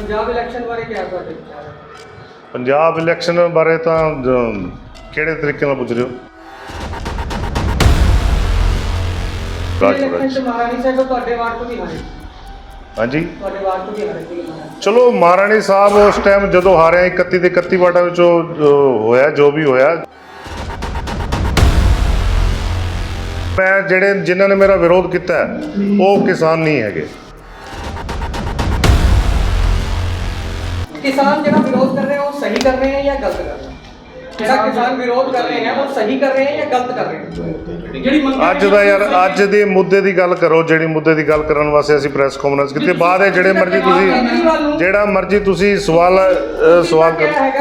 Punjab election ਬਾਰੇ ਕੀ ਤੁਹਾਡੇ ਵਿਚਾਰ ਹੈ? ਪੰਜਾਬ ਇਲੈਕਸ਼ਨ ਬਾਰੇ ਤਾਂ ਕਿਹੜੇ ਤਰੀਕੇ ਨਾਲ ਪੁੱਛ ਰਹੇ ਹੋ? ਰਾਜਪੁਰਾ ਇਲੈਕਸ਼ਨ ਮਹਾਰਾਣੀ ਸਾਹਿਬ ਤੁਹਾਡੇ ਵਾਰਡ ਤੋਂ ਵੀ ਹਾਰੇ ਹਾਂਜੀ? ਤੁਹਾਡੇ ਵਾਰਡ ਤੋਂ ਵੀ ਹਾਰੇ ਚਲੋ ਮਹਾਰਾਣੀ ਸਾਹਿਬ ਉਸ ਟਾਈਮ ਜਦੋਂ ਹਾਰਿਆ 31 ਦੇ 31 ਵਾਟਾਂ ਵਿੱਚੋਂ ਹੋਇਆ ਜੋ ਵੀ ਹੋਇਆ। ਮੈਂ ਜਿਹੜੇ ਜਿਨ੍ਹਾਂ ਨੇ ਮੇਰਾ ਵਿਰੋਧ ਕੀਤਾ ਉਹ ਕਿਸਾਨ ਨਹੀਂ ਹੈਗੇ। ਕਿਸਾਨ ਜਿਹੜਾ ਵਿਰੋਧ ਕਰ ਰਹੇ ਹੈ ਉਹ ਸਹੀ ਕਰ ਰਹੇ ਹੈ ਜਾਂ ਗਲਤ ਕਰ ਰਹੇ ਹੈ ਜਿਹੜਾ ਕਿਸਾਨ ਵਿਰੋਧ ਕਰ ਰਹੇ ਹੈ ਉਹ ਸਹੀ ਕਰ ਰਹੇ ਹੈ ਜਾਂ ਗਲਤ ਕਰ ਰਹੇ ਹੈ ਜਿਹੜੀ ਅੱਜ ਦਾ ਯਾਰ ਅੱਜ ਦੇ ਮੁੱਦੇ ਦੀ ਗੱਲ ਕਰੋ ਜਿਹੜੀ ਮੁੱਦੇ ਦੀ ਗੱਲ ਕਰਨ ਵਾਸਤੇ ਅਸੀਂ ਪ੍ਰੈਸ ਕਾਨਫਰੰਸ ਕੀਤੀ। ਬਾਅਦ ਹੈ ਜਿਹੜੇ ਮਰਜ਼ੀ ਤੁਸੀਂ ਜਿਹੜਾ ਮਰਜ਼ੀ ਤੁਸੀਂ ਸਵਾਲ ਸਵਾਲ ਕਰ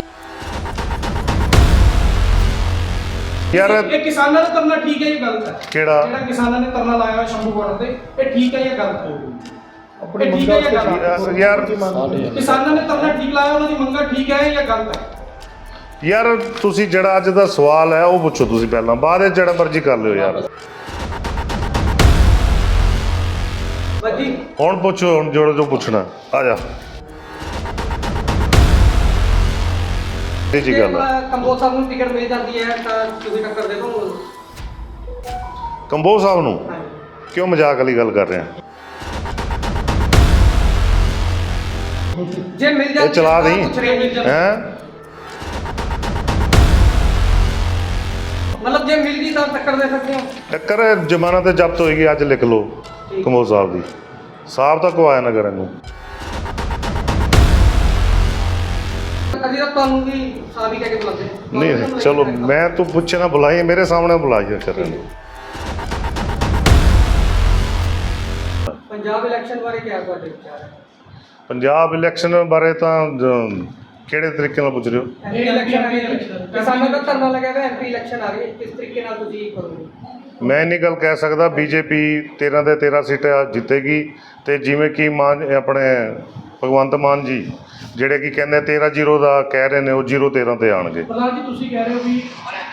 ਯਾਰ ਇਹ ਕਿਸਾਨਾਂ ਦਾ ਕਰਨਾ ਠੀਕ ਹੈ ਜਾਂ ਗਲਤ ਹੈ? ਕਿਹੜਾ? ਜਿਹੜਾ ਕਿਸਾਨਾਂ ਨੇ ਧਰਨਾ ਲਾਇਆ ਸ਼ੰਭੂ ਬਾਰਡਰ ਤੇ ਇਹ ਠੀਕ ਹੈ ਜਾਂ ਗਲਤ? ਹੈ ਇਹ ਠੀਕ ਹੈ ਜਾਂ ਗਲਤ? ਹੈ ਯਾਰ ਕਿਸਾਨਾਂ ਨੇ ਧਰਨਾ ਠੀਕ ਲਾਇਆ ਉਹਨਾਂ ਦੀ ਮੰਗਾਂ ਠੀਕ ਹੈ ਜਾਂ ਗਲਤ ਹੈ? ਯਾਰ ਤੁਸੀਂ ਜਿਹੜਾ ਅੱਜ ਦਾ ਸਵਾਲ ਹੈ ਉਹ ਪੁੱਛੋ ਤੁਸੀਂ ਪਹਿਲਾਂ। ਬਾਅਦ ਵਿੱਚ ਜਿਹੜਾ ਮਰਜ਼ੀ ਕਰ ਲਿਓ ਯਾਰ। ਬੱਜੀ। ਹੁਣ ਪੁੱਛੋ ਹੁਣ ਜੋ ਜੋ ਪੁੱਛਣਾ। ਆ ਜਾ। ਇਹ ਜੀ ਗੱਲ ਹੈ ਕੰਬੋਜ ਸਾਹਿਬ ਨੂੰ ਟਿਕਟ ਮਿਲ ਜਾਂਦੀ ਹੈ ਤਾਂ ਤੁਸੀਂ ਟੱਕਰ ਦੇ ਦੋ ਕੰਬੋਜ ਸਾਹਿਬ ਨੂੰ? ਕਿਉਂ ਮਜ਼ਾਕ ਵਾਲੀ ਗੱਲ ਕਰ ਰਹੇ ਆ? ਜੇ ਮਿਲ ਜਾਂਦੀ ਇਹ ਚਲਾ ਤਾਂ ਦੇਈਂ। ਪੁੱਛ ਰਹੇ ਮਿਲ ਜਾਂਦੀ ਹੈ? ਮਤਲਬ ਜੇ ਮਿਲ ਗਈ ਤਾਂ ਟੱਕਰ ਦੇ ਸਕਦੇ ਹੋ। ਟੱਕਰ ਜ਼ਮਾਨਾ ਤੇ ਜ਼ਬਤ ਹੋਏਗੀ ਅੱਜ ਲਿਖ ਲਓ ਕੰਬੋਜ ਸਾਹਿਬ ਦੀ। ਸਾਹਿਬ ਤਾਂ ਕੋ ਆਇਆ ਨਾ ਕਰਨ ਨੂੰ। ਕਦੀ ਤਾਂ ਤੁਹਾਨੂੰ ਵੀ ਸਾਬੀ ਕਹਿ ਕੇ ਬੁਲਾਉਂਦੇ ਨੇ। ਨਹੀਂ ਨਹੀਂ ਚਲੋ ਮੈਂ ਤੂੰ ਪੁੱਛੇ ਨਾ ਬੁਲਾਈ ਮੇਰੇ ਸਾਹਮਣੇ ਬੁਲਾਈ ਕਰ ਰਹੇ ਨੂੰ ਪੰਜਾਬ ਇਲੈਕਸ਼ਨ ਬਾਰੇ ਕੀ ਤੁਹਾਡੇ ਵਿਚਾਰ? ਹੈ ਪੰਜਾਬ ਇਲੈਕਸ਼ਨ ਬਾਰੇ ਤਾਂ ਜ- ਕਿਹੜੇ ਤਰੀਕੇ ਨਾਲ ਪੁੱਛ ਰਹੇ ਹੋ? ਐਮਪੀ ਇਲੈਕਸ਼ਨ ਆ ਰਹੀ ਹੈ ਕਿਸਾਨਾਂ ਦਾ ਧਰਨਾ ਲੱਗਿਆ ਹੋਇਆ ਐਮਪੀ ਇਲੈਕਸ਼ਨ ਆ ਰਹੀ ਹੈ। ਕਿਸ ਤਰੀਕੇ ਨਾਲ ਤੁਸੀਂ ਕਰੋਗੇ? ਮੈਂ ਨਹੀਂ ਗੱਲ ਕਹਿ ਸਕਦਾ ਬੀਜੇਪੀ 13 ਦੇ 13 ਸੀਟਾਂ ਜਿੱਤੇਗੀ। ਤੇ ਜਿਵੇਂ ਕਿ ਮਾਨ ਆਪਣੇ ਭਗਵੰਤ ਮਾਨ ਜੀ ਜਿਹੜੇ ਕਿ ਕਹਿੰਦੇ 13 ਜ਼ੀਰੋ ਦਾ ਕਹਿ ਰਹੇ ਨੇ ਉਹ 0 13 ਤੇ ਆਣਗੇ। ਪ੍ਰਧਾਨ ਜੀ ਤੁਸੀਂ ਕਹਿ ਰਹੇ ਹੋ ਵੀ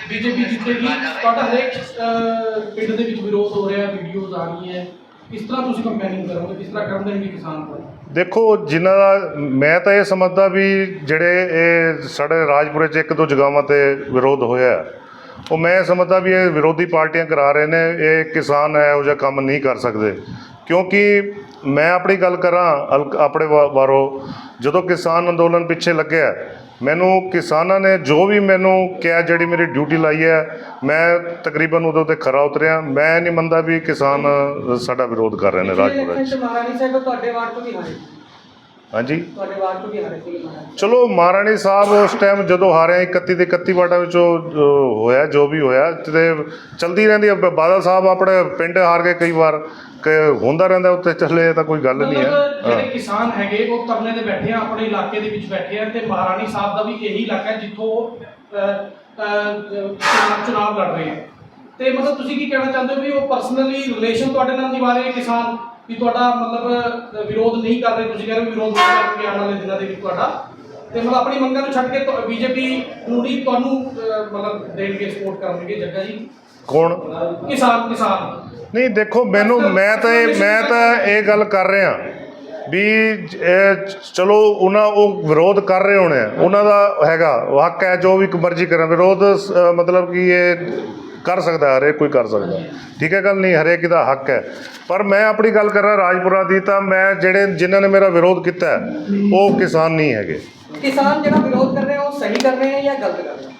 ਬੀਜੇਪੀ ਜਿੱਤੇਗੀ ਤੁਹਾਡਾ ਹਰੇਕ ਅਹ, ਪਿੰਡ ਦੇ ਵਿੱਚ ਵਿਰੋਧ ਹੋ ਰਿਹਾ ਵੀਡੀਓਜ਼ ਆ ਰਹੀਆਂ। ਕਿਸ ਤਰ੍ਹਾਂ ਤੁਸੀਂ ਕੰਪੇਨਿੰਗ ਕਰੋਗੇ? ਕਿਸ ਤਰ੍ਹਾਂ ਕਰਨ ਦੇਣਗੇ ਕਿਸਾਨ ਕੋਲ? ਦੇਖੋ, ਜਿਨ੍ਹਾਂ ਦਾ ਮੈਂ ਤਾਂ ਇਹ ਸਮਝਦਾ ਵੀ ਜਿਹੜੇ ਇਹ ਸਾਡੇ ਰਾਜਪੁਰੇ 'ਚ ਇੱਕ ਦੋ ਜਗ੍ਹਾਵਾਂ ਤੇ ਵਿਰੋਧ ਹੋਇਆ ਉਹ ਮੈਂ ਸਮਝਦਾ ਵੀ ਇਹ ਵਿਰੋਧੀ ਪਾਰਟੀਆਂ ਕਰਾ ਰਹੇ ਨੇ, ਇਹ ਕਿਸਾਨ ਇਹੋ ਜਿਹਾ ਕੰਮ ਨਹੀਂ ਕਰ ਸਕਦੇ। ਕਿਉਂਕਿ ਮੈਂ ਆਪਣੀ ਗੱਲ ਕਰਾਂ ਹਲਕ- ਆਪਣੇ ਵਾ- ਬਾਰੋ ਜਦੋਂ ਕਿਸਾਨ ਅੰਦੋਲਨ ਪਿੱਛੇ ਲੱਗਿਆ ਮੈਨੂੰ ਕਿਸਾਨਾਂ ਨੇ ਜੋ ਵੀ ਮੈਨੂੰ ਕਿਹਾ, ਜਿਹੜੀ ਮੇਰੀ ਡਿਊਟੀ ਲਾਈ ਹੈ, ਮੈਂ ਤਕਰੀਬਨ ਉਦੋਂ ਤੇ ਖਰਾ ਉਤਰਿਆ। ਮੈਂ ਨਹੀਂ ਮੰਨਦਾ ਵੀ ਕਿਸਾਨ ਸਾਡਾ ਵਿਰੋਧ ਕਰ ਰਹੇ ਨੇ ਰਾਜਪੁਰਾ 'ਚ। ਤੁਹਾਡੇ ਵਾਰਡ ਤੋਂ ਵੀ ਹਾਰੇ ਹਾਂਜੀ। ਤੁਹਾਡੇ ਵਾਰਡ ਤੋਂ ਵੀ ਹਾਰੇ ਸੀ ਮਹਾਰਾਣੀ ਚਲੋ ਮਹਾਰਾਣੀ ਸਾਹਿਬ ਉਸ ਟਾਈਮ ਜਦੋਂ ਹਾਰਿਆ 31 ਦੇ 31 ਵਾਟਾਂ ਵਿੱਚੋਂ ਜੋ ਹੋਇਆ ਜੋ ਵੀ ਹੋਇਆ ਤੇ ਚਲਦੀ ਰਹਿੰਦੀ ਹੈ ਬ- ਬਾਦਲ ਸਾਹਿਬ ਆਪਣੇ ਪਿੰਡ ਹਾਰ ਗਏ ਕਈ ਵਾਰ ਕਿ ਹੁੰਦਾ ਰਹਿੰਦਾ ਉੱਤੇ ਚੱਲੇ ਤਾਂ ਕੋਈ ਗੱਲ ਨਹੀਂ ਹੈ। ਮਤਲਬ ਜਿਹੜੇ ਹਾਂ। ਕਿਸਾਨ ਹੈਗੇ ਉਹ ਧਰਨੇ ਤੇ ਬੈਠੇ ਆ ਆਪਣੇ ਇਲਾਕੇ ਦੇ ਵਿੱਚ ਬੈਠੇ ਆ ਤੇ ਮਹਾਰਾਣੀ ਸਾਹਿਬ ਦਾ ਵੀ ਇਹੀ ਇਲਾਕਾ ਹੈ ਜਿੱਥੋਂ ਉਹ, ਅਹ, ਅਹ, ਚੁਣਾਵ ਲੜ ਰਹੇ ਆ। ਤੇ ਮਤਲਬ ਤੁਸੀਂ ਕੀ ਕਹਿਣਾ ਚਾਹੁੰਦੇ ਹੋ ਵੀ ਉਹ ਪਰਸਨਲੀ ਰਿਲੇਸ਼ਨ ਤੁਹਾਡੇ ਨਾਲ ਨਿਭਾ ਰਹੇ ਆ ਕਿਸਾਨ? ਵੀ ਤੁਹਾਡਾ ਮਤਲਬ ਵਿਰੋਧ ਨਹੀਂ ਕਰ ਰਹੇ ਤੁਸੀਂ ਕਹਿ ਰਹੇ ਹੋ ਵਿਰੋਧ ਨਹੀਂ ਕਰਨਗੇ ਆਉਣ ਵਾਲੇ ਦਿਨਾਂ ਦੇ ਵਿੱਚ ਤੁਹਾਡਾ। ਤੇ ਮਤਲਬ ਆਪਣੀ ਮੰਗਾਂ ਨੂੰ ਛੱਡ ਕੇ ਬੀਜੇਪੀ ਨੂੰ ਨਹੀਂ ਤੁਹਾਨੂੰ ਮਤਲਬ ਦੇਣਗੇ ਸਪੋਰਟ ਕਰਨਗੇ ਜੱਗਾ ਜੀ? ਕੌਣ? ਕਿਸਾਨ ਕਿਸਾਨ। ਨਹੀਂ ਦੇਖੋ ਮੈਨੂੰ ਮੈਂ ਤਾਂ ਇਹ ਮੈਂ ਤਾਂ ਇਹ ਗੱਲ ਕਰ ਰਿਹਾ ਵੀ ਚਲੋ ਉਹਨਾਂ ਉਹ ਵਿਰੋਧ ਕਰ ਰਹੇ ਹੋਣੇ ਆ। ਉਹਨਾਂ ਦਾ ਹੈਗਾ ਹੱਕ ਹੈ ਜੋ ਵੀ ਮਰਜ਼ੀ ਕਰਨ। ਵਿਰੋਧ ਮਤਲਬ ਕਿ ਇਹ ਕਰ ਸਕਦਾ ਹਰੇਕ ਕੋਈ ਕਰ ਸਕਦਾ। ਠੀਕ ਹੈ ਗੱਲ ਨਹੀਂ ਹਰੇਕ ਦਾ ਹੱਕ ਹੈ। ਪਰ ਮੈਂ ਆਪਣੀ ਗੱਲ ਕਰ ਰਿਹਾ ਰਾਜਪੁਰਾ ਦੀ ਤਾਂ ਮੈਂ ਜਿਹੜੇ ਜਿਨ੍ਹਾਂ ਨੇ ਮੇਰਾ ਵਿਰੋਧ ਕੀਤਾ ਉਹ ਕਿਸਾਨ ਨਹੀਂ ਹੈਗੇ। ਕਿਸਾਨ ਜਿਹੜਾ ਵਿਰੋਧ ਕਰ ਰਹੇ ਉਹ ਸਹੀ ਕਰ ਰਹੇ ਹੈ ਜਾਂ ਗਲਤ ਕਰ ਰਹੇ ਹੈ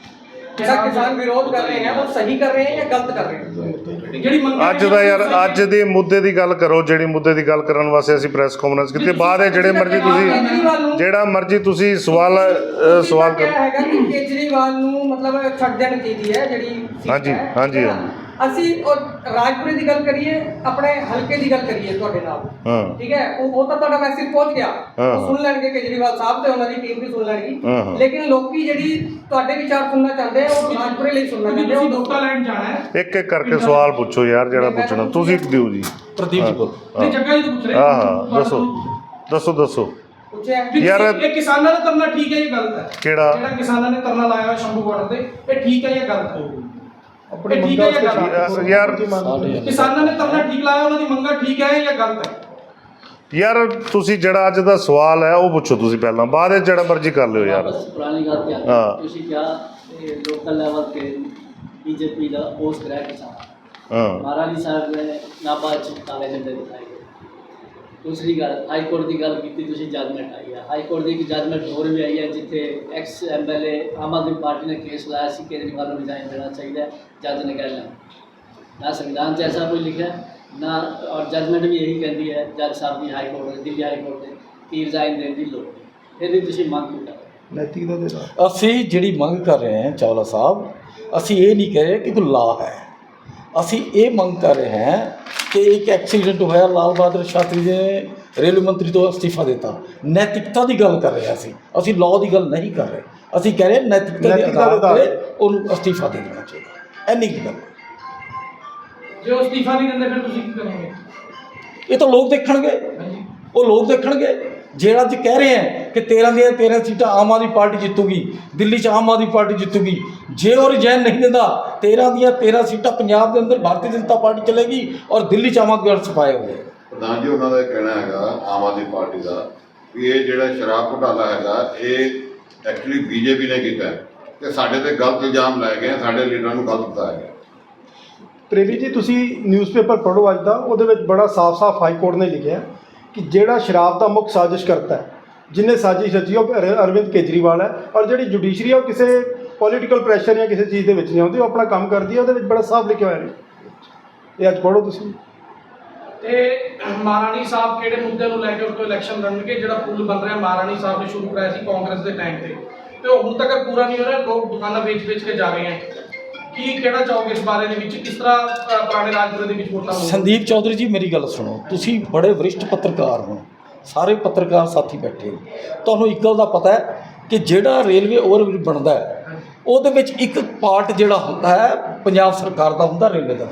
ਜਿਹੜਾ ਕਿਸਾਨ ਵਿਰੋਧ ਕਰ ਰਹੇ ਹੈ ਉਹ ਸਹੀ ਕਰ ਰਹੇ ਹੈ ਜਾਂ ਗਲਤ ਕਰ ਰਹੇ ਹੈ ਜਿਹੜੀ ਮੰਗਾਂ ਅੱਜ ਦਾ ਯਾਰ ਅੱਜ ਦੇ ਮੁੱਦੇ ਦੀ ਗੱਲ ਕਰੋ ਜਿਹੜੀ ਮੁੱਦੇ ਦੀ ਗੱਲ ਕਰਨ ਵਾਸਤੇ ਅਸੀਂ ਪ੍ਰੈਸ ਕਾਨਫਰੰਸ ਕੀਤੀ ਬਾਅਦ ਹੈ ਜਿਹੜੇ ਮਰਜ਼ੀ ਤੁਸੀਂ ਜਿਹੜਾ ਮਰਜ਼ੀ ਤੁਸੀਂ ਸਵਾਲ ਸਵਾਲ ਕਰ ਹੈਗਾ ਕਿ ਕੇਜਰੀਵਾਲ ਨੂੰ ਮਤਲਬ ਛੱਡ ਦੇਣੀ ਚਾਹੀਦੀ ਹੈ ਜਿਹੜੀ ਹਾਂਜੀ। ਹਾਂਜੀ, ਠੀਕ ਹੈ। ਅਸੀਂ ਉਹ ਰਾਜਪੁਰੇ ਦੀ ਗੱਲ ਕਰੀਏ ਆਪਣੇ ਹਲਕੇ ਦੀ ਗੱਲ ਕਰੀਏ ਤੁਹਾਡੇ ਨਾਲ। ਹਾਂ। ਠੀਕ ਹੈ? ਉਹ ਉਹ ਤਾਂ ਤੁਹਾਡਾ ਮੈਸੇਜ ਪਹੁੰਚ ਗਿਆ। ਉਹ ਸੁਣ ਲੈਣਗੇ ਕੇਜਰੀਵਾਲ ਸਾਹਿਬ ਤੇ ਉਹਨਾਂ ਦੀ ਟੀਮ ਵੀ ਸੁਣ ਲੈਣਗੀ। ਲੇਕਿਨ ਲੋਕੀ ਜਿਹੜੀ ਤੁਹਾਡੇ ਵਿਚਾਰ ਸੁਣਨਾ ਚਾਹੁੰਦੇ ਆ ਉਹ ਰਾਜਪੁਰੇ ਲਈ ਸੁਣਨਾ ਚਾਹੁੰਦੇ ਤੁਸੀਂ ਆ। ਵੋਟਾਂ ਲੈਣ ਜਾਣਾ ਹੈ। ਇੱਕ ਇੱਕ ਕਰਕੇ ਸਵਾਲ ਪੁੱਛੋ ਯਾਰ ਜਿਹੜਾ ਪੁੱਛਣਾ। ਤੁਸੀਂ ਦਿਓ ਜੀ। ਪ੍ਰਦੀਪ ਜੀ ਕੋਲ। ਤੇ ਜੱਗਾ ਜੀ ਤੋਂ ਪੁੱਛ ਰਹੇ ਹਾਂ। ਹਾਂ ਦੱਸੋ। ਦੱਸੋ ਦੱਸੋ। ਯਾਰ- ਇਹ ਕਿਸਾਨਾਂ ਦਾ ਧਰਨਾ ਠੀਕ ਹੈ ਜਾਂ ਗਲਤ ਹੈ? ਕਿਹੜਾ? ਜਿਹੜਾ ਕਿਸਾਨਾਂ ਨੇ ਧਰਨਾ ਲਾਇਆ ਹੋਇਆ ਸ਼ੰਭੂ ਬਾਰਡਰ ਤੇ ਇਹ ਠੀਕ ਹੈ ਜਾਂ ਗਲਤ ਹੈ? ਆਪਣੀ ਇਹ ਠੀਕ ਮੰਗਾਂ ਹੈ ਜਾਂ ਗਲਤ? ਹੈ? ਯਾਰ ਕਿਸਾਨਾਂ ਨੇ ਧਰਨਾ ਠੀਕ ਲਾਇਆ ਉਹਨਾਂ ਦੀ ਮੰਗਾਂ ਠੀਕ ਹੈ ਜਾਂ ਗਲਤ ਹੈ? ਯਾਰ ਤੁਸੀਂ ਜਿਹੜਾ ਅੱਜ ਦਾ ਸਵਾਲ ਹੈ ਉਹ ਪੁੱਛੋ ਤੁਸੀਂ ਪਹਿਲਾਂ। ਬਾਅਦ ਵਿੱਚ ਜਿਹੜਾ ਮਰਜ਼ੀ ਕਰ ਲਿਓ ਯਾਰ। ਗੱਲ ਤੇ ਆ ਹਾਂ। ਤੁਸੀਂ ਕਿਹਾ ਲੋਕਲ ਲੈਵਲ ਤੇ ਬੀਜੇਪੀ ਦਾ ਪੋਸਟ ਗ੍ਰਹਿ ਕਿਸਾਨ ਹਾਂ। ਮਹਾਰਾਣੀ ਸਾਹਿਬ ਨੇ ਨਾਭਾ ਚ ਕਾਲੇ ਝੰਡੇ ਦਿਖਾਏ। ਗਏ। ਦੂਸਰੀ ਗੱਲ, ਹਾਈ ਕੋਰਟ ਦੀ ਗੱਲ ਕੀਤੀ, ਤੁਸੀਂ ਜੱਜਮੈਂਟ ਆਈ ਹੈ ਹਾਈ ਕੋਰਟ ਦੀ ਇੱਕ ਜੱਜਮੈਂਟ ਹੋਰ ਵੀ ਆਈ ਹੈ ਜਿੱਥੇ ex MLA Aam Aadmi party ਨੇ ਕੇਸ ਲਾਇਆ ਸੀ, ਕੇਜਰੀਵਾਲ ਨੂੰ ਰਿਜ਼ਾਈਨ ਦੇਣਾ ਚਾਹੀਦਾ ਜੱਜ ਨੇ ਕਹਿ ਲਿਆ ਨਾ ਸੰਵਿਧਾਨ 'ਚ ਐਸਾ ਕੋਈ ਲਿਖਿਆ, ਨਾ, ਔਰ ਜੱਜਮੈਂਟ ਵੀ ਇਹੀ ਕਹਿੰਦੀ ਹੈ ਜੱਜ ਸਾਹਿਬ ਦੀ ਹਾਈ ਕੋਰਟ ਨੇ, ਦਿੱਲੀ ਹਾਈ ਕੋਰਟ ਨੇ, ਕਿ ਰਿਜ਼ਾਈਨ ਦੇਣ ਦੀ ਲੋੜ ਨਹੀਂ। ਫਿਰ ਵੀ ਤੁਸੀਂ ਮੰਗ ਕਿਉਂ ਨੈਤਿਕਤਾ ਦੇ ਅਸੀਂ ਜਿਹੜੀ ਮੰਗ ਕਰ ਰਹੇ ਹਾਂ, ਚਾਵਲਾ ਸਾਹਿਬ, ਅਸੀਂ ਇਹ ਨਹੀਂ ਕਹਿ ਰਹੇ ਕਿ ਕੋਈ ਲਾ ਹੈ। ਅਸੀਂ ਇਹ ਮੰਗ ਕਰ ਰਹੇ ਹਾਂ ਕਿ ਇੱਕ ਐਕਸੀਡੈਂਟ ਹੋਇਆ ਲਾਲ ਬਹਾਦਰ ਸ਼ਾਸਤਰੀ ਨੇ ਰੇਲਵੇ ਮੰਤਰੀ ਤੋਂ ਅਸਤੀਫਾ ਦਿੱਤਾ। ਨੈਤਿਕਤਾ ਦੀ ਗੱਲ ਕਰ ਰਹੇ ਹਾਂ ਅਸੀਂ। ਅਸੀਂ ਲਾਅ ਦੀ ਗੱਲ ਨਹੀਂ ਕਰ ਰਹੇ। ਅਸੀਂ ਕਹਿ ਰਹੇ ਨੈਤਿਕਤਾ ਦੇ ਆਧਾਰ ਤੇ ਉਹਨੂੰ ਅਸਤੀਫਾ ਦੇ ਦੇਣਾ ਚਾਹੀਦਾ। ਐਨੀ ਕੀ ਗੱਲ। ਜੇ ਅਸਤੀਫਾ ਨਹੀਂ ਦਿੰਦੇ ਫਿਰ ਤੁਸੀਂ ਕੀ ਕਰੋਗੇ? ਇਹ ਤਾਂ ਲੋਕ ਦੇਖਣਗੇ। ਉਹ ਲੋਕ ਦੇਖਣਗੇ। ਜਿਹੜਾ ਅੱਜ ਕਹਿ ਰਹੇ ਹੈ ਕਿ 13 ਦੀਆਂ 13 ਸੀਟਾਂ ਆਮ ਆਦਮੀ ਪਾਰਟੀ ਜਿੱਤੂਗੀ ਦਿੱਲੀ 'ਚ ਆਮ ਆਦਮੀ ਪਾਰਟੀ ਜਿੱਤੂਗੀ। ਜੇ ਉਹ ਰਿਜ਼ਾਈਨ ਨਹੀਂ ਦਿੰਦਾ 13 ਦੀਆਂ 13 ਸੀਟਾਂ ਪੰਜਾਬ ਦੇ ਅੰਦਰ ਭਾਰਤੀ ਜਨਤਾ ਪਾਰਟੀ ਚਲੇਗੀ ਔਰ ਦਿੱਲੀ 'ਚ ਆਮ ਆਦਮੀ ਪਾਰਟੀ ਸਫਾਏ ਹੋਏ ਪ੍ਰਧਾਨ ਜੀ ਉਹਨਾਂ ਦਾ ਇਹ ਕਹਿਣਾ ਹੈਗਾ ਆਮ ਆਦਮੀ ਪਾਰਟੀ ਦਾ ਵੀ ਇਹ ਜਿਹੜਾ ਸ਼ਰਾਬ ਘੁਟਾਲਾ ਹੈਗਾ ਇਹ ਐਕਚੁਅਲੀ ਬੀਜੇਪੀ ਨੇ ਕੀਤਾ ਹੈ। ਤੇ ਸਾਡੇ ਤੇ ਗਲਤ ਇਲਜ਼ਾਮ ਲਾਏ ਗਏ ਸਾਡੇ ਲੀਡਰਾਂ ਨੂੰ ਗਲਤ ਬਤਾਇਆ ਗਿਆ ਪ੍ਰੇਵੀ ਜੀ ਤੁਸੀਂ ਨਿਊਜ਼ਪੇਪਰ ਪੜ੍ਹੋ ਅੱਜ ਦਾ ਉਹਦੇ ਵਿੱਚ ਬੜਾ ਸਾਫ਼-ਸਾਫ਼ ਹਾਈ ਕੋਰਟ ਨੇ ਲਿਖਿਆ ਕਿ ਜਿਹੜਾ ਸ਼ਰਾਬ ਦਾ ਮੁੱਖ ਸਾਜ਼ਿਸ਼ ਕਰਤਾ ਹੈ, ਜਿਨੇ ਸਾਜ਼ਿਸ਼ ਰਚੀ ਉਹ ਅਰ- ਅਰਵਿੰਦ ਕੇਜਰੀਵਾਲ ਹੈ। ਔਰ ਜਿਹੜੀ ਜੁਡੀਸ਼ਰੀ ਹੈ, ਉਹ ਕਿਸੇ ਪੋਲੀਟੀਕਲ ਪ੍ਰੈਸ਼ਰ ਜਾਂ ਕਿਸੇ ਚੀਜ਼ ਦੇ ਵਿੱਚ ਨਹੀਂ ਆਉਂਦੀ, ਉਹ ਆਪਣਾ ਕੰਮ ਕਰਦੀ ਹੈ, ਉਹਦੇ ਵਿੱਚ ਬੜਾ ਸਾਫ਼ ਲਿਖਿਆ ਹੋਇਆ ਹੈ। ਇਹ ਅੱਜ ਪੜ੍ਹੋ ਤੁਸੀਂ। ਤੇ ਮਹਾਰਾਣੀ ਸਾਹਿਬ ਕਿਹੜੇ ਮੁੱਦੇ ਨੂੰ ਲੈ ਕੇ ਉਹ ਇਲੈਕਸ਼ਨ ਲੜਨਗੇ? ਜਿਹੜਾ ਪੁਲ ਬਣ ਰਿਹਾ ਮਹਾਰਾਣੀ ਸਾਹਿਬ ਨੇ ਸ਼ੁਰੂ ਕਰਾਇਆ ਸੀ ਕਾਂਗਰਸ ਦੇ ਟਾਈਮ ਤੇ। ਤੇ ਉਹ ਹੁਣ ਤੱਕ ਪੂਰਾ ਨਹੀਂ ਹੋ ਰਿਹਾ, ਲੋਕ ਦੁਕਾਨਾਂ ਵੇਚ-ਵੇਚ ਕੇ ਜਾ ਰਹੇ ਹੈ। ਕੀ ਕਹਿਣਾ ਚਾਹੋਗੇ ਇਸ ਬਾਰੇ ਦੇ ਵਿੱਚ? ਕਿਸ ਤਰ੍ਹਾਂ ਅ, ਪੁਰਾਣੇ ਰਾਜਪੁਰੇ ਦੇ ਵਿੱਚ ਵੋਟਾਂ ਹੋਣਗੀਆਂ? ਸੰਦੀਪ ਚੌਧਰੀ ਜੀ ਮੇਰੀ ਗੱਲ ਸੁਣੋ। ਤੁਸੀਂ ਬੜੇ ਵਰਿਸ਼ਟ ਪੱਤਰਕਾਰ ਹੋ। ਸਾਰੇ ਪੱਤਰਕਾਰ ਸਾਥੀ ਬੈਠੇ ਹੋ। ਤੁਹਾਨੂੰ ਇੱਕ ਗੱਲ ਦਾ ਪਤਾ ਹੈ ਕਿ ਜਿਹੜਾ ਰੇਲਵੇ ਓਵਰਬ੍ਰਿਜ ਬਣਦਾ ਹੈ ਉਹਦੇ ਵਿੱਚ ਇੱਕ ਪਾਰਟ ਜਿਹੜਾ ਹੁੰਦਾ ਹੈ ਪੰਜਾਬ ਸਰਕਾਰ ਦਾ ਹੁੰਦਾ ਰੇਲਵੇ ਦਾ।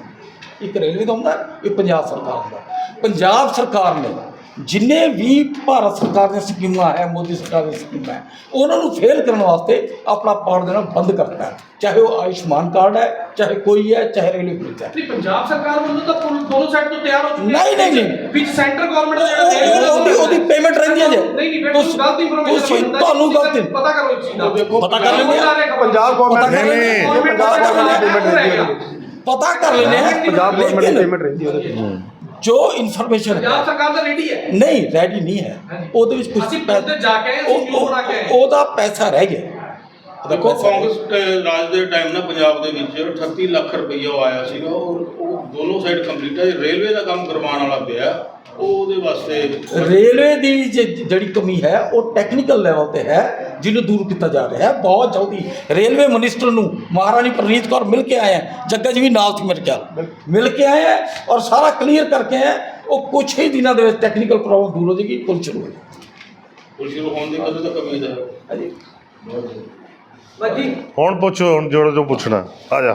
ਇੱਕ ਰੇਲਵੇ ਦਾ ਹੁੰਦਾ ਇੱਕ ਪੰਜਾਬ ਸਰਕਾਰ ਦਾ। ਪੰਜਾਬ ਸਰਕਾਰ ਨੇ ਜਿੰਨੇ ਵੀ ਭਾਰਤ ਸਰਕਾਰ ਦੀਆਂ ਸਕੀਮਾਂ ਹੈ ਮੋਦੀ ਸਰਕਾਰ ਦੀਆਂ ਸਕੀਮਾਂ ਹੈ ਉਹਨਾਂ ਨੂੰ ਫੇਲ ਕਰਨ ਵਾਸਤੇ ਆਪਣਾ ਪਾਰਟ ਦੇਣਾ ਬੰਦ ਕਰਤਾ ਹੈ। ਚਾਹੇ ਉਹ ਆਯੁਸ਼ਮਾਨ ਕਾਰਡ ਹੈ ਚਾਹੇ ਕੋਈ ਹੈ ਚਾਹੇ ਰੇਲਵੇ ਪੁਲਿਸ ਹੈ। ਨਹੀਂ ਪੰਜਾਬ ਸਰਕਾਰ ਵੱਲੋਂ ਤਾਂ ਦੋਨੋਂ ਸਾਈਡ ਤੋਂ ਤਿਆਰ ਹੋ ਚੁੱਕੀ ਨਹੀਂ, ਨਹੀਂ, ਨਹੀਂ। ਵਿੱਚ ਸੈਂਟਰ ਗਵਰਨਮੈਂਟ ਦਾ ਉਹ- ਜਿਹੜਾ ਉਹ- ਉਹਦੀ ਉਹਦੀ ਪੇਮੈਂਟ ਰਹਿੰਦੀ ਹੈ ਜੇ। ਨਹੀਂ ਨਹੀਂ ਫਿਰ ਤੁਸੀਂ- ਤੁਸੀਂ ਗਲਤ ਇਨਫੋਰਮੇਸ਼ਨ ਤੁਸੀਂ ਤੁਹਾਨੂੰ ਗਲਤ ਪਤਾ ਕਰੋ ਇਸ ਚੀਜ਼ ਦਾ। ਪਤਾ ਕਰ ਲੈਂਦੇ ਆ। ਪੰਜਾਬ ਗਵਰਨਮੈਂਟ। ਪੰਜਾਬ ਦੀ ਪੇਮੈਂਟ ਰਹਿੰਦੀ ਹੈ। ਉਹਦੇ ਵਿੱਚ ਪਤਾ ਕਰ ਲੈਨੇ ਆ। ਪੰਜਾਬ ਗਵਰਨਮੈਂਟ ਦੀ ਲੇਕਿਨ ਪੇਮੈਂਟ ਰਹਿੰਦੀ ਹੈ ਉਹਦੇ ਵਿੱਚ ਜੋ ਇਨਫੋਰਮੇਸ਼ਨ ਪੰਜਾਬ ਹੈ ਸਰਕਾਰ ਤਾਂ ਰੈਡੀ ਹੈ। ਨਹੀਂ ਰੈਡੀ ਨਹੀਂ ਹੈ। ਉਹਦੇ ਵਿੱਚ ਕੁਝ ਅਸੀਂ ਪੁੱਛਦੇ ਜਾ ਕੇ ਆਏ, ਅਸੀਂ ਉਹ- ਕਿਉਂ ਬਣਾ ਕੇ ਆਏ? ਉਹ- ਉਹਦਾ ਪੈਸਾ ਰਹਿ ਗਿਆ। ਉਹਦਾ ਦੇਖੋ ਪੈਸਾ ਰਹਿ ਗਿਆ। ਕਾਂਗਰਸ ਅਹ, ਰਾਜ ਦੇ ਟਾਈਮ ਨਾ ਪੰਜਾਬ ਦੇ ਵਿੱਚ 38 ਲੱਖ ਰੁਪਈਆ ਉਹ ਆਇਆ ਸੀਗਾ। ਔਰ ਉਹ ਦੋਨੋਂ ਸਾਈਡ ਕੰਪਲੀਟ ਹੈ। ਰੇਲਵੇ ਦਾ ਕੰਮ ਕਰਵਾਉਣ ਵਾਲਾ ਪਿਆ। ਉਹ ਉਹਦੇ ਵਾਸਤੇ ਰੇਲਵੇ ਦੀ ਜੇ- ਜਿਹੜੀ ਕਮੀ ਹੈ ਉਹ ਟੈਕਨੀਕਲ ਲੈਵਲ ਤੇ ਹੈ। ਜਿਹਨੂੰ ਦੂਰ ਕੀਤਾ ਜਾ ਰਿਹਾ ਹੈ। ਬਹੁਤ ਜਲਦੀ ਰੇਲਵੇ ਮਿਨਿਸਟਰ ਨੂੰ ਮਹਾਰਾਣੀ ਪ੍ਰਨੀਤ ਕੌਰ ਮਿਲ ਕੇ ਆਏ ਹੈ ਜੱਗਾ ਜੀ ਵੀ ਨਾਲ ਸੀ ਮੇਰੇ ਖਿਆਲ। ਮਿਲ ਕੇ ਆਏ ਹੈ ਔਰ ਸਾਰਾ ਕਲੀਅਰ ਕਰਕੇ ਆਏ। ਉਹ ਕੁਛ ਹੀ ਦਿਨਾਂ ਦੇ ਵਿੱਚ ਟੈਕਨੀਕਲ ਪ੍ਰੋਬਲਮ ਦੂਰ ਹੋ ਜਾਏਗੀ ਪੁਲ ਸ਼ੁਰੂ ਹੋ ਜਾਏਗੀ। ਹੋਣ ਦੀ ਕਦੋਂ ਤੱਕ ਉਮੀਦ ਹੈ? ਹਾਂਜੀ। ਬਾਜੀ ਹੁਣ ਪੁੱਛੋ ਹੁਣ ਜੋ ਜੋ ਪੁੱਛਣਾ। ਆ ਜਾ।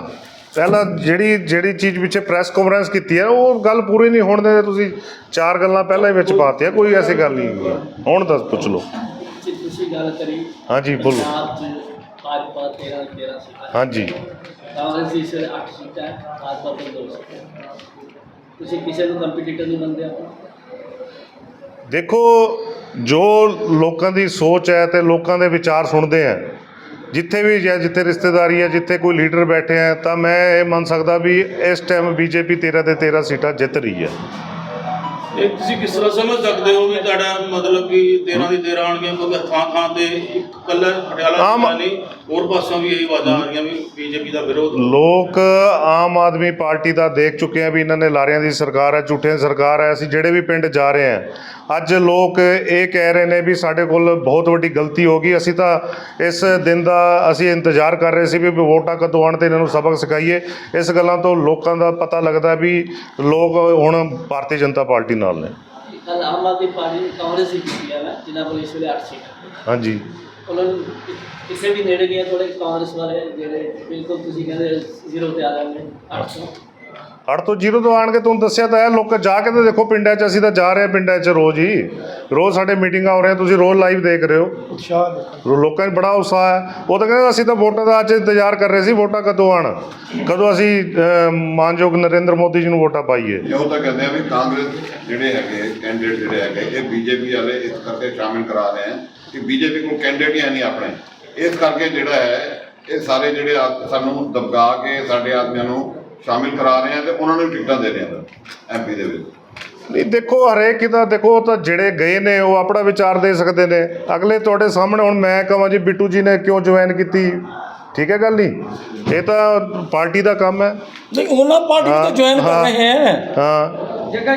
ਪਹਿਲਾਂ ਜਿਹੜੀ ਜਿਹੜੀ ਚੀਜ਼ ਪਿੱਛੇ ਪ੍ਰੈਸ ਕਾਨਫਰੰਸ ਕੀਤੀ ਹੈ ਉਹ ਗੱਲ ਪੂਰੀ ਨਹੀਂ ਹੋਣ ਦੇ ਤੁਸੀਂ। ਚਾਰ ਗੱਲਾਂ ਪਹਿਲਾਂ ਹੀ ਵਿੱਚ ਪਾਤੀਆਂ ਕੋਈ ਐਸੀ ਗੱਲ ਨਹੀਂ। ਹੁਣ ਦੱਸ ਪੁੱਛ ਲਓ। ਗੱਲ ਕਰੀ। ਹਾਂਜੀ, ਬੋਲੋ। ਪੰਜਾਬ 'ਚ ਭਾਜਪਾ 13 13 ਸੀਟਾਂ। ਹਾਂਜੀ। ਕਾਂਗਰਸ ਦੀ ਸਿਰ 8 ਸੀਟਾਂ ਹੈ, ਭਾਜਪਾ ਕੋਲ 2 ਸੀਟਾਂ ਤੁਸੀਂ ਕਿਸੇ ਨੂੰ ਕੰਪੀਟੀਟਰ ਨਹੀਂ ਮੰਨਦੇ ਆਪਣਾ ਦੇਖੋ ਜੋ ਲੋਕਾਂ ਦੀ ਸੋਚ ਹੈ ਤੇ ਲੋਕਾਂ ਦੇ ਵਿਚਾਰ ਸੁਣਦੇ ਆ ਜਿੱਥੇ ਵੀ ਜਾਂ ਜਿੱਥੇ ਰਿਸ਼ਤੇਦਾਰੀ ਹੈ ਜਿੱਥੇ ਕੋਈ ਲੀਡਰ ਬੈਠੇ ਆ ਤਾਂ ਮੈਂ ਇਹ ਮੰਨ ਸਕਦਾ ਵੀ ਇਸ ਟਾਈਮ ਬੀਜੇਪੀ 13 ਤੇ 13 ਸੀਟਾਂ ਜਿੱਤ ਰਹੀ ਹੈ। ਇਹ ਤੁਸੀਂ ਕਿਸ ਤਰ੍ਹਾਂ ਸਮਝ ਸਕਦੇ ਹੋ ਵੀ ਤੁਹਾਡਾ ਮਤਲਬ ਕਿ 13 ਦੀ 13 ਆਣਗੀਆਂ ਕਿਉਂਕਿ ਥਾਂ ਥਾਂ ਤੇ ਇੱਕ ਕੱਲਾ ਪਟਿਆਲਾ ਆਮ- ਜ਼ਿਲ੍ਹਾ ਨਹੀਂ ਹੋਰ ਪਾਸੋਂ ਵੀ ਇਹੀ ਆਵਾਜ਼ਾਂ ਆ ਰਹੀਆਂ ਵੀ ਬੀਜੇਪੀ ਦਾ ਵਿਰੋਧ। ਲੋਕ ਆਮ ਆਦਮੀ ਪਾਰਟੀ ਦਾ ਦੇਖ ਚੁੱਕੇ ਆ ਵੀ ਇਹਨਾਂ ਨੇ ਲਾਰਿਆਂ ਦੀ ਸਰਕਾਰ ਹੈ ਝੂਠਿਆਂ ਦੀ ਸਰਕਾਰ ਹੈ ਅਸੀਂ ਜਿਹੜੇ ਵੀ ਪਿੰਡ ਜਾ ਰਹੇ ਹਾਂ ਅੱਜ ਲੋਕ ਇਹ ਕਹਿ ਰਹੇ ਨੇ ਵੀ ਸਾਡੇ ਕੋਲ ਬਹੁਤ ਵੱਡੀ ਗਲਤੀ ਹੋ ਗਈ। ਅਸੀਂ ਤਾਂ ਇਸ ਦਿਨ ਦਾ ਅਸੀਂ ਇੰਤਜ਼ਾਰ ਕਰ ਰਹੇ ਸੀ ਵੀ ਵੋਟਾਂ ਕਦੋਂ ਆਉਣ ਤੇ ਇਹਨਾਂ ਨੂੰ ਸਬਕ ਸਿਖਾਈਏ। ਇਸ ਗੱਲਾਂ ਤੋਂ ਲੋਕਾਂ ਦਾ ਪਤਾ ਲੱਗਦਾ ਵੀ ਲੋਕ ਹੁਣ ਭਾਰਤੀ ਜਨਤਾ ਪਾਰਟੀ ਨਾਲ ਨੇ। ਕੱਲ ਆਮ ਆਦਮੀ ਪਾਰਟੀ ਨੇ ਕਾਂਗਰਸ ਹੀ ਕੀਤੀ ਹੈ ਨਾ ਜਿਨ੍ਹਾਂ ਕੋਲ ਇਸ ਵੇਲੇ 8 ਸੀਟਾਂ ਹਾਂਜੀ। ਉਹਨਾਂ ਨੂੰ ਕਿ- ਕਿਸੇ ਵੀ ਨੇੜੇ ਗਿਆ ਥੋੜੇ ਕਾਂਗਰਸ ਵਾਲੇ ਜਿਹੜੇ ਬਿਲਕੁਲ ਤੁਸੀਂ ਕਹਿੰਦੇ ਜ਼ੀਰੋ ਤੇ ਆ ਜਾਣਗੇ 800 ਅੱਠ ਤੋਂ ਜ਼ੀਰੋ ਤੋਂ ਆਣ ਕੇ ਤੁਹਾਨੂੰ ਦੱਸਿਆ ਤਾਂ ਹੈ, ਲੋਕ ਜਾ ਕੇ ਤਾਂ ਦੇਖੋ ਪਿੰਡਾਂ 'ਚ ਅਸੀਂ ਤਾਂ ਜਾ ਰਹੇ ਹਾਂ ਪਿੰਡਾਂ 'ਚ ਰੋਜ਼ ਹੀ। ਰੋਜ਼ ਸਾਡੇ ਮੀਟਿੰਗਾਂ ਹੋ ਰਹੀਆਂ, ਤੁਸੀਂ ਰੋਜ਼ ਲਾਈਵ ਦੇਖ ਰਹੇ ਹੋ। ਉਤਸ਼ਾਹ ਲੋਕਾਂ 'ਚ ਬੜਾ ਉਤਸ਼ਾਹ ਹੈ। ਉਹ ਤਾਂ ਕਹਿੰਦੇ ਅਸੀਂ ਤਾਂ ਵੋਟਾਂ ਦਾ ਅੱਜ ਇੰਤਜ਼ਾਰ ਕਰ ਰਹੇ ਸੀ, ਵੋਟਾਂ ਕਦੋਂ ਆਣ? ਕਦੋਂ ਅਸੀਂ ਮਾਨਯੋਗ ਨਰਿੰਦਰ ਮੋਦੀ ਜੀ ਨੂੰ ਵੋਟਾਂ ਪਾਈਏ? ਉਹ ਤਾਂ ਕਹਿੰਦੇ ਆ ਵੀ ਕਾਂਗਰਸ ਜਿਹੜੇ ਹੈਗੇ ਕੈਂਡੀਡੇਟ ਜਿਹੜੇ ਹੈਗੇ, ਇਹ ਬੀਜੇਪੀ ਵਾਲੇ ਇਸ ਕਰਕੇ ਸ਼ਾਮਿਲ ਕਰਾ ਰਹੇ ਆ ਕਿ ਬੀਜੇਪੀ ਕੋਲ ਕੈਂਡੀਡੇਟ ਹੀ ਹੈ ਨਹੀਂ ਆਪਣੇ। ਇਸ ਕਰਕੇ ਜਿਹੜਾ ਹੈ, ਇਹ ਸਾਰੇ ਜਿਹੜੇ ਸਾਨੂੰ ਦਬਕਾ ਕੇ ਸਾਡੇ ਆਦਮੀਆਂ ਨੂੰ ਸ਼ਾਮਿਲ ਕਰਾ ਰਹੇ ਆ ਤੇ ਉਹਨਾਂ ਨੂੰ ਟਿਕਟਾਂ ਦੇ ਰਹੇ ਆ ਐਮਪੀ ਦੇ ਵਿੱਚ। ਨਹੀਂ ਦੇਖੋ ਹਰੇਕ ਦਾ ਦੇਖੋ ਉਹ ਤਾਂ ਜਿਹੜੇ ਗਏ ਨੇ ਉਹ ਆਪਣਾ ਵਿਚਾਰ ਦੇ ਸਕਦੇ ਨੇ। ਅਗਲੇ ਤੁਹਾਡੇ ਸਾਹਮਣੇ ਹੁਣ ਮੈਂ ਕਹਾਂ ਜੀ ਬਿੱਟੂ ਜੀ ਨੇ ਕਿਉਂ ਜੁਆਇਨ ਕੀਤੀ? ਠੀਕ ਹੈ ਗੱਲ ਨਹੀਂ? ਇਹ ਤਾਂ ਪਾਰਟੀ ਦਾ ਕੰਮ ਹੈ। ਨਹੀਂ ਉਹਨਾਂ ਪਾਰਟੀ ਤਾਂ ਜੁਆਇਨ ਕਰ। ਰਹੇ ਹੈ।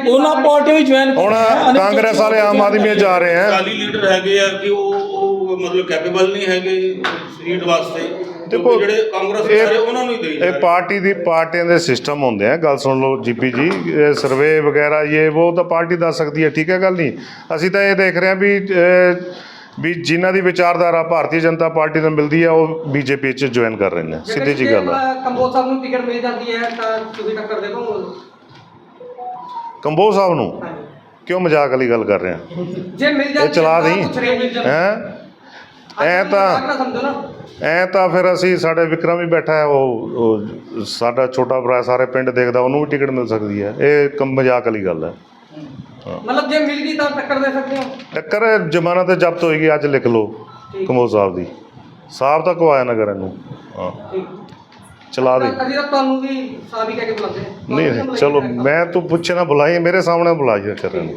ਉਹਨਾਂ ਪਾਰਟੀ ਵੀ ਜੁਆਇਨ ਹੁਣ ਕਾਂਗਰਸ ਵਾਲੇ ਆਮ ਆਦਮੀ ਜਾ ਰਹੇ ਹੈ। ਅਕਾਲੀ ਲੀਡਰ ਹੈਗੇ ਆ ਕਿ ਉਹ ਉਹ ਮਤਲਬ ਕੈਪੇਬਲ ਨਹੀਂ ਹੈਗੇ ਸੀਟ ਵਾਸਤੇ। ਦੇਖੋ, ਜਿਹੜੇ ਕਾਂਗਰਸ ਇਹ- ਸਾਰੇ ਉਹਨਾਂ ਨੂੰ ਹੀ ਦੇਈ ਇਹ। ਪਾਰਟੀ ਦੀ ਪਾਰਟੀਆਂ ਦੇ ਸਿਸਟਮ ਹੁੰਦੇ ਆ। ਗੱਲ ਸੁਣ ਲਓ ਜੀਪੀ ਜੀ ਇਹ ਸਰਵੇ ਵਗੈਰਾ ਇਹ ਉਹ ਤਾਂ ਪਾਰਟੀ ਦੱਸ ਸਕਦੀ ਹੈ ਠੀਕ ਹੈ ਗੱਲ ਨਹੀਂ? ਅਸੀਂ ਤਾਂ ਇਹ ਦੇਖ ਰਹੇ ਹਾਂ ਵੀ ਵੀ ਜਿਨ੍ਹਾਂ ਦੀ ਵਿਚਾਰਧਾਰਾ ਭਾਰਤੀ ਜਨਤਾ ਪਾਰਟੀ ਨਾਲ ਮਿਲਦੀ ਹੈ ਉਹ ਬੀਜੇਪੀ 'ਚ ਜੁਆਇਨ ਕਰ ਰਹੇ ਨੇ। ਸਿੱਧੀ ਜੀ ਗੱਲ ਹੈ ਕੰਬੋਜ ਸਾਹਿਬ ਨੂੰ ਟਿਕਟ ਮਿਲ ਜਾਂਦੀ ਹੈ ਤਾਂ ਤੁਸੀਂ ਟੱਕਰ ਦੇ ਦੋ ਕੰਬੋਜ ਸਾਹਿਬ ਨੂੰ? ਕਿਉਂ ਮਜ਼ਾਕ ਵਾਲੀ ਗੱਲ ਕਰ ਰਹੇ ਆ? ਜੇ ਮਿਲ ਜਾਂਦੀ ਚਲਾ ਹੈ ਤਾਂ ਦੇਈਂ। ਪੁੱਛ ਰਹੇ ਹਾਂ। ਹੈ ਐ ਤਾਂ ਸਮਝੋ ਨਾ। ਐ ਤਾਂ ਫਿਰ ਅਸੀਂ ਸਾਡੇ ਵਿਕਰਮ ਵੀ ਬੈਠਾ ਹੈ ਉਹ ਉਹ ਸਾਡਾ ਛੋਟਾ ਭਰਾ ਸਾਰੇ ਪਿੰਡ ਦੇਖਦਾ ਉਹਨੂੰ ਵੀ ਟਿਕਟ ਮਿਲ ਸਕਦੀ ਹੈ। ਇਹ ਕੰਮ ਮਜ਼ਾਕ ਵਾਲੀ ਗੱਲ ਹੈ। ਮਤਲਬ ਜੇ ਮਿਲ ਗਈ ਤਾਂ ਟੱਕਰ ਦੇ ਸਕਦੇ ਹੋ? ਟੱਕਰ ਜ਼ਮਾਨਤ ਤੇ ਜ਼ਬਤ ਹੋਏਗੀ ਅੱਜ ਲਿਖ ਲਓ ਕਮੋ ਸਾਹਿਬ ਦੀ। ਸਾਹਿਬ ਤੱਕ ਆਇਆ ਨਗਰ ਇਹਨੂੰ ਹਾਂ। ਚਲਾ ਦੇ। ਤਾਂ ਅਸੀਂ ਤਾਂ ਤੁਹਾਨੂੰ ਵੀ ਸਾਬੀ ਕਹਿ ਕੇ ਬੁਲਾਉਂਦੇ ਹਾਂ। ਤੁਹਾਨੂੰ ਨਹੀਂ ਵੀ ਨਹੀਂ, ਬੁਲਾਈ ਚਲੋ। ਮੈਂ ਤੂੰ ਪੁੱਛੇ ਨਾ ਬੁਲਾਈ ਮੇਰੇ ਸਾਹਮਣੇ ਬੁਲਾਈ ਕਰ ਰਹੇ